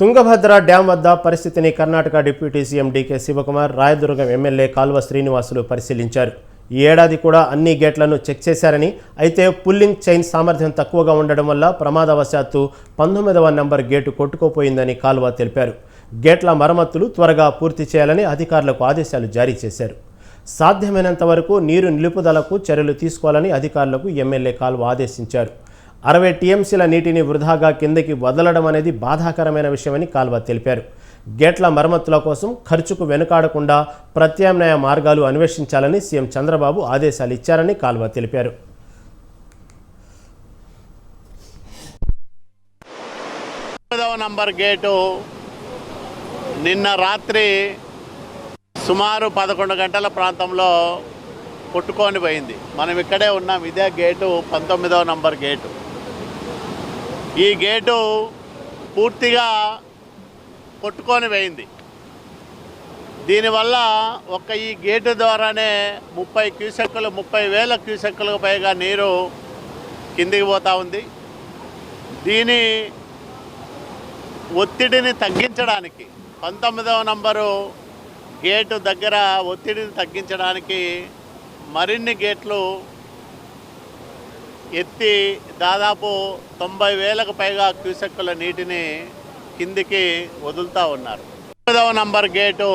Tungabhadra dam వద్ద పరిస్థితిని Karnataka deputy CM DK Shivakumar Rayadurgam MLA Kalva Srinivasulu పరిశీలించారు. ఈ ఏడాది కూడా అన్ని గేట్లను చెక్ చేశారని అయితే పుల్లింగ్ చైన్ సామర్థ్యం తక్కువగా ఉండడం వల్ల ప్రమాదవశాత్తు పంతొమ్మిదవ నంబర్ గేటు కొట్టుకోపోయిందని కాల్వ తెలిపారు. గేట్ల మరమ్మతులు త్వరగా పూర్తి చేయాలని అధికారులకు ఆదేశాలు జారీ చేశారు. సాధ్యమైనంత వరకు నీరు నిలుపుదలకు చర్యలు తీసుకోవాలని అధికారులకు ఎమ్మెల్యే కాల్వ ఆదేశించారు. అరవై టీఎంసీల నీటిని వృధాగా కిందకి వదలడం అనేది బాధాకరమైన విషయమని కాల్వ తెలిపారు. గేట్ల మరమ్మతుల కోసం ఖర్చుకు వెనుకాడకుండా ప్రత్యామ్నాయ మార్గాలు అన్వేషించాలని సీఎం చంద్రబాబు ఆదేశాలు ఇచ్చారని కాల్వ తెలిపారు. తొమ్మిదవ నంబర్ గేటు నిన్న రాత్రి సుమారు పదకొండు గంటల ప్రాంతంలో కొట్టుకొని పోయింది. మనం ఇక్కడే ఉన్నాం. ఇదే గేటు పంతొమ్మిదవ నంబర్ గేటు. ఈ గేటు పూర్తిగా కొట్టుకొని పోయింది. దీనివల్ల ఒక్క ఈ గేటు ద్వారానే ముప్పై క్యూసెక్కులు ముప్పై వేల క్యూసెక్కులకు పైగా నీరు కిందికి పోతూ ఉంది. దీని ఒత్తిడిని తగ్గించడానికి పంతొమ్మిదవ నంబరు గేటు దగ్గర ఒత్తిడిని తగ్గించడానికి మరిన్ని గేట్లు ఎత్తి దాదాపు తొంభై వేలకు పైగా క్యూసెక్కుల నీటిని కిందికి వదులుతూ ఉన్నారు. తొమ్మిదవ నంబర్ గేటు